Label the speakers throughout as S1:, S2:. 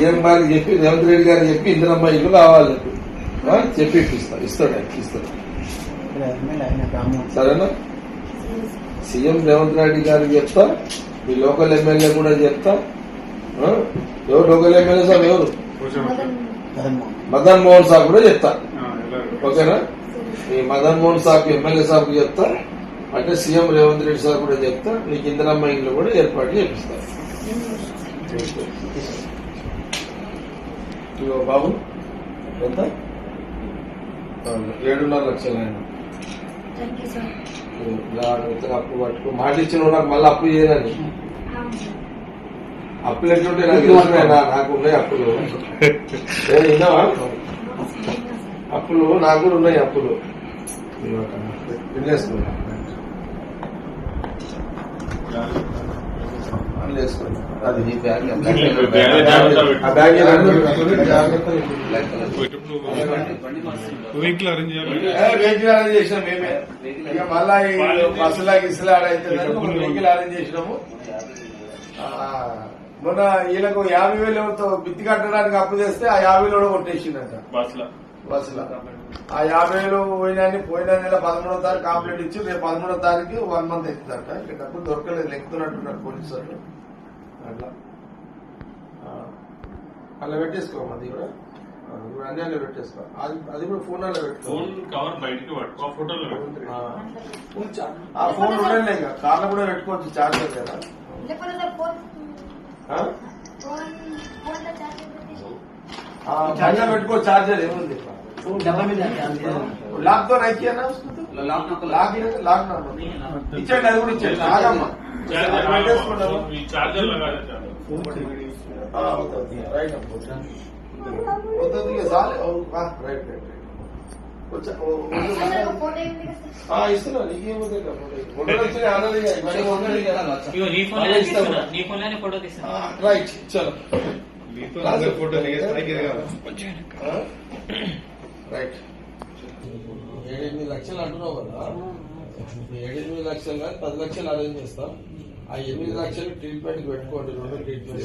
S1: CM గారికి చెప్పి రేవంత్ రెడ్డి గారు చెప్పి ఇందిరమ్మ ఇల్లు కావాలి చెప్పి. ఆ, ఇస్తాడు ఇస్తాడు. సరేనా? సీఎం రేవంత్ రెడ్డి గారు చెప్తా మీ లోకల్ ఎమ్మెల్యే కూడా చెప్తా. ఎవరు లోకల్ ఎమ్మెల్యే సార్ ఎవరు? మదన్ మోహన్ సాబ్ కూడా చెప్తా. ఓకేనా? ఈ మదన్ మోహన్ సాబ్ ఎమ్మెల్యే సాబ్ చెప్తా. అంటే సీఎం రేవంత్ రెడ్డి సార్ కూడా చెప్తా. నీకు ఇందిరమ్మ ఇంట్లో కూడా ఏర్పాటు చేపిస్తారు ఇదిగో బాబు ఎంత? ఏడున్నర లక్షలు ఆయన అప్పు పట్టుకో. మాట ఇచ్చిన నాకు మళ్ళీ అప్పు చేయదని అప్పులు ఎట్లుంటే నాకు నాకు ఉన్నాయి అప్పులు. ఏ, విన్నావా? అప్పులు నాకు కూడా ఉన్నాయి అప్పులు. అది బ్యాగ్ ఆ బ్యాగ్ బ్యాగ్ జాగ్రత్త
S2: వెహికల్ అరేంజ్ చేయాలి.
S1: వెహికల్ అరేంజ్ చేసినాం మేమే. ఇక మళ్ళా ఈ బస్సులా గిస్సులా అయితే వెహికల్ అరేంజ్ చేసినాము. ఆ, మొన్న వీళ్ళకు యాభై వేలతో బిత్తి కట్టడానికి అప్పు చేస్తే ఆ యాభై వేలు కూడా కొట్టేసిందంట
S2: బస్లో
S1: బస్సులో. ఆ యాభై వేలు పోయినాన్ని పోయిన నెల పదమూడో తారీఖు కంప్లీట్ ఇచ్చి రేపు పదమూడో తారీఖు వన్ మంత్ అవుతుందంట ఇక్కడ డబ్బులు దొరకలేదు ఎక్కుతున్నట్టున్నారు పోలీసు వాళ్ళు అట్లా అలా పెట్టేసుకో అది కూడా. ఇప్పుడు అన్ని అలా పెట్టేసుకో. అది అది కూడా ఫోన్ అలా పెట్టుకో.
S2: ఫోన్ కవర్ బయటికి పట్టుకో ఆ ఫోటోలో.
S1: ఆ, ఆ ఫోన్ ఉండలే ఇక. కార్లో కూడా పెట్టుకోవచ్చు చార్జర్ కదా
S3: లేకపోతే సార్ ఫోన్
S1: ఆ?
S3: ఫోన్ ఫోన్లో ఛార్జింగ్ పెట్టేసి
S1: ఆ, బండిలో పెట్టుకో చార్జర్ ఏముంది లాక్తో నైకి అన్నా లాక్ లాక్ లాక్ నా ఇచ్చేయండి అది కూడా ఇచ్చేయండి ఆగమ్మా
S2: చార్జర్
S1: అది పెట్టేసుకుంటాము.
S2: ఈ చార్జర్లో కాదు చార్జర్.
S1: ఆ, అవుతుంది. రైట్ అమ్మా. అవుతుంది ఇక చాలే ఓ, ఆ, రైట్ రైట్ రైట్ వచ్చా- ఓ, రైట్ ఏడెనిమిది లక్షలు అంటున్నావు కదా. ఏడెనిమిది లక్షలు కాదు పది లక్షలు అరేంజ్ చేస్తాం. ఆ ఎనిమిది లక్షలు ట్రీట్మెంట్ పెట్టుకోండి రెండు ట్రీట్మెంట్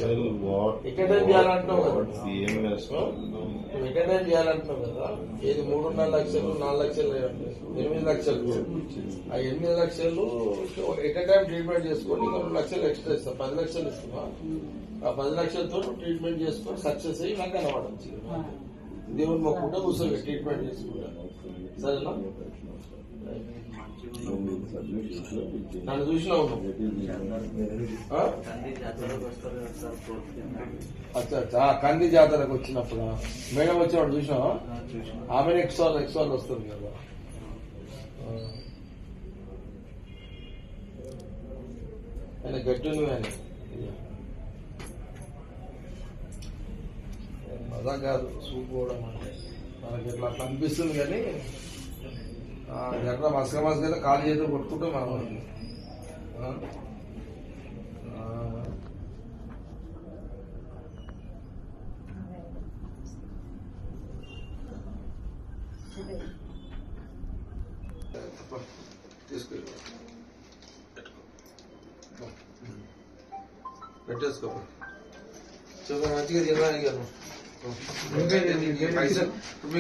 S1: ఎక్కడైనా చేయాలంటున్నావు కదా. నువ్వు ఎక్కడైనా చేయాలంటున్నావు కదా. ఏది మూడున్నర లక్షలు నాలుగు లక్షలు ఎనిమిది లక్షలు. ఆ ఎనిమిది లక్షలు ఎట్ టైం ట్రీట్మెంట్ చేసుకొని ఇంకా రెండు లక్షలు ఎక్స్ట్రా ఇస్తాం. పది లక్షలు ఇస్తున్నా. ఆ పది లక్షలతో ట్రీట్మెంట్ చేసుకొని సక్సెస్ అయ్యి నాకు కనబడచ్చు. దేవుని మొక్కుంటే కూర్చోబెట్టి ట్రీట్మెంట్ చేసుకుంటా సరేనా? నన్ను చూసినా అచ్చా అచ్చా. కంది జాతరకు వచ్చినప్పుడు. మేడం వచ్చినప్పుడు చూసినావా? ఆమె ఎక్స్వాల్ వాళ్ళు వస్తుంది కదా. ఆయన గట్టి ఉంది ఆయన. అర్థం కాదు చూపుకోవడం అంటే. మనకి ఇట్లా అట్లా అనిపిస్తుంది కానీ ఎట్లా మసక మసకైతే కాలు చేతులు కొట్టుకుంటే మనం తీసుకెళ్ళి పెట్టేసుకో. చూద్దాం మంచిగా తినడానికి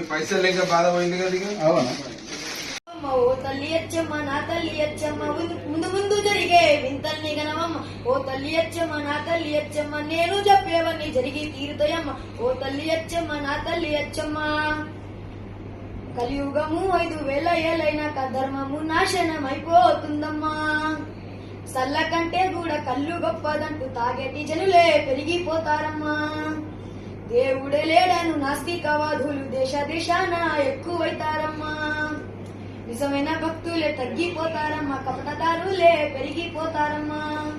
S1: పైసలు లేక బాధ పోయింది కదా ఇక?
S3: ఓ తల్లి అచ్చమ్మ నా తల్లి అచ్చమ్మ ముందు- ముందు ముందు జరిగే వింతల్ని గనవమ్మ. ఓ తల్లి అచ్చమ్మ నా తల్లి అచ్చమ్మ నేను చెప్పేవన్నీ జరిగి తీరుతాయమ్మ. ఓ తల్లి అచ్చమ్మ నా తల్లి అచ్చమ్మ. కలియుగము ఐదు వేల ఏళ్ళైనాక ధర్మము నాశనం అయిపోతుందమ్మా సల్ల కంటే కూడా కళ్ళు గొప్పదంటూ తాగేటి జనులే పెరిగిపోతారమ్మా. దేవుడే లేడను నాస్తికవాదులు దేశ దేశాన ఎక్కువైతారమ్మా. నిజమైన భక్తులే తగ్గిపోతారమ్మా కపటదారులే పెరిగిపోతారమ్మా.